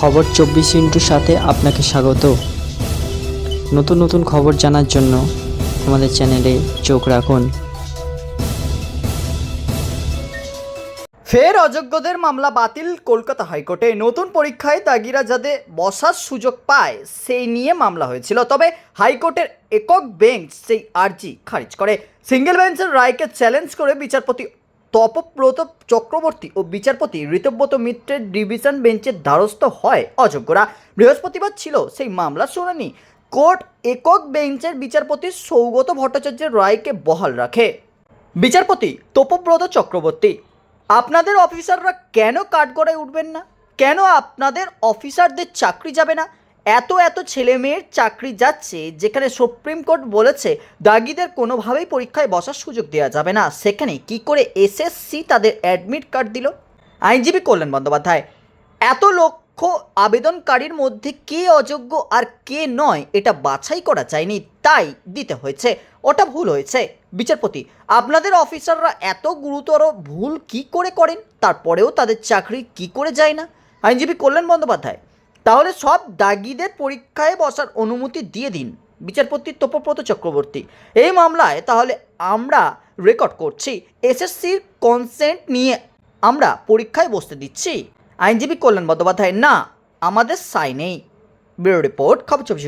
খবর চব্বিশ ইন্টুর সাথে আপনাকে স্বাগত। নতুন নতুন খবর জানার জন্য আমাদের চ্যানেলে চোখ রাখুন। ফের অযোগ্যদের মামলা বাতিল কলকাতা হাইকোর্টে। নতুন পরীক্ষায় তাগিরা যাতে বসার সুযোগ পায়, সেই নিয়ে মামলা হয়েছিল। তবে হাইকোর্টের একক বেঞ্চ সেই আর্জি খারিজ করে। সিঙ্গেল বেঞ্চের রায়কে চ্যালেঞ্জ করে বিচারপতি তপব্রত চক্রবর্তী ও বিচারপতি ঋতব্রত মিত্রের ডিভিশন বেঞ্চের দ্বারস্থ হয় অযোগ্যরা। বৃহস্পতিবার ছিল সেই মামলার শুনানি। কোর্ট একক বেঞ্চের বিচারপতি সৌগত ভট্টাচার্যের রায়কে বহাল রাখে। বিচারপতি তপব্রত চক্রবর্তী, আপনাদের অফিসাররা কেন কাঠগড়ায় উঠবেন না? কেন আপনাদের অফিসারদের চাকরি যাবে না? এত এত ছেলে মেয়ের চাকরি যাচ্ছে যেখানে সুপ্রিম কোর্ট বলেছে দাগিদের কোনোভাবেই পরীক্ষায় বসার সুযোগ দেওয়া যাবে না। সেখানে কি করে এসএসসি তাদের অ্যাডমিট কার্ড দিল? আইনজীবী কল্যাণ বন্দ্যোপাধ্যায়, এত লক্ষ আবেদনকারীর মধ্যে কে অযোগ্য আর কে নয় এটা বাছাই করা যায়নি, তাই দিতে হয়েছে। ওটা ভুল হয়েছে। বিচারপতি, আপনাদের অফিসাররা এত গুরুতর ভুল কি করে করেন? তারপরেও তাদের চাকরি কি করে যায় না? আইনজীবী কল্যাণ বন্দ্যোপাধ্যায় তাহলে সব দাগিদের পরীক্ষায় বসার অনুমতি দিয়ে দিন। বিচারপতি তপব্রত চক্রবর্তী। এই মামলায় তাহলে আমরা রেকর্ড করছি, এসএসসির কনসেন্ট নিয়ে আমরা পরীক্ষায় বসতে দিচ্ছি। আইনজীবী কল্যাণ বন্দ্যোপাধ্যায়, না, আমাদের সাই নেই ব্যুরো রিপোর্ট, খবর চব্বিশ